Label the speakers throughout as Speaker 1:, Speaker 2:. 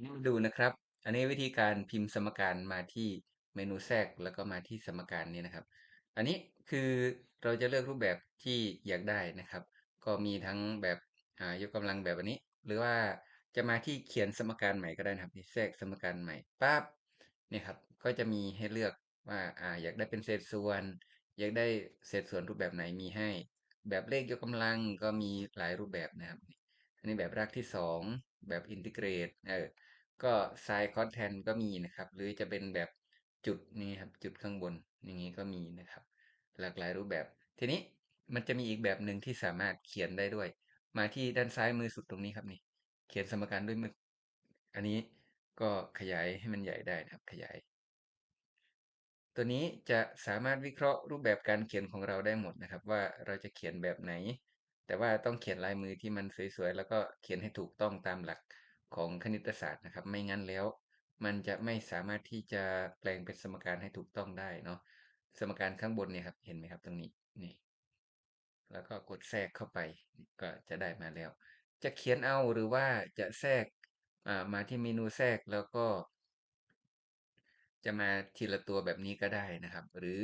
Speaker 1: นี้มาดูนะครับ อันนี้วิธีการพิมพ์สมการมาที่เมนูแทรกแล้วก็มาที่สมการนี้นะครับ อันนี้คือเราจะเลือกรูปแบบที่อยากได้นะครับ ก็มีทั้งแบบอ่ายกกำลังแบบอันนี้ หรือว่าจะมาที่เขียนสมการใหม่ก็ได้นะครับแทรกสมการใหม่ปั๊บเนี่ยครับก็จะมีให้เลือกว่าอ่าอยากได้เป็นเศษส่วน อยากได้เศษส่วนรูปแบบไหนมีให้ แบบเลขยกกำลังก็มีหลายรูปแบบนะครับ อันนี้แบบรากที่สองแบบอินทิเกรตเออก็ไซน์คอสแทนก็มีนะครับ หรือจะเป็นแบบจุดนี้ครับจุดข้างบนอย่างนี้ก็มีนะครับ หลากหลายรูปแบบ ทีนี้มันจะมีอีกแบบหนึ่งที่สามารถเขียนได้ด้วย มาที่ด้านซ้ายมือสุดตรงนี้ครับนี่ เขียนสมการด้วยมืออันนี้ก็ขยายให้มันใหญ่ได้นะครับ ขยาย ตัวนี้จะสามารถวิเคราะห์รูปแบบการเขียนของเราได้หมดนะครับ ว่าเราจะเขียนแบบไหน แต่ว่าต้องเขียนลายมือที่มันสวยๆแล้วก็เขียนให้ถูกต้องตามหลักของคณิตศาสตร์นะครับ ไม่งั้นแล้ว มันจะไม่สามารถที่จะแปลงเป็นสมการให้ถูกต้องได้เนาะสมการข้างบนเนี่ยครับ เห็นไหมครับตรงนี้นี่ แล้วก็กดแทรกเข้าไปก็จะได้มาแล้ว จะเขียนเอาหรือว่าจะแทรกมาที่เมนูแทรกแล้วก็ จะมาทีละตัวแบบนี้ก็ได้นะครับ หรือ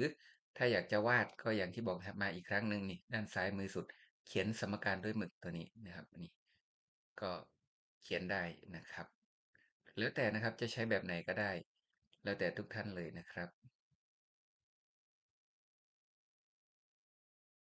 Speaker 1: ถ้าอยากจะวาดก็อย่างที่บอกมาอีกครั้งหนึ่งนี่ด้านซ้ายมือสุด เขียนสมการด้วยหมึกตัวนี้นะครับนี่ก็เขียนได้นะครับ แล้วแต่นะครับจะใช้แบบไหนก็ได้ แล้วแต่ทุกท่านเลยนะครับ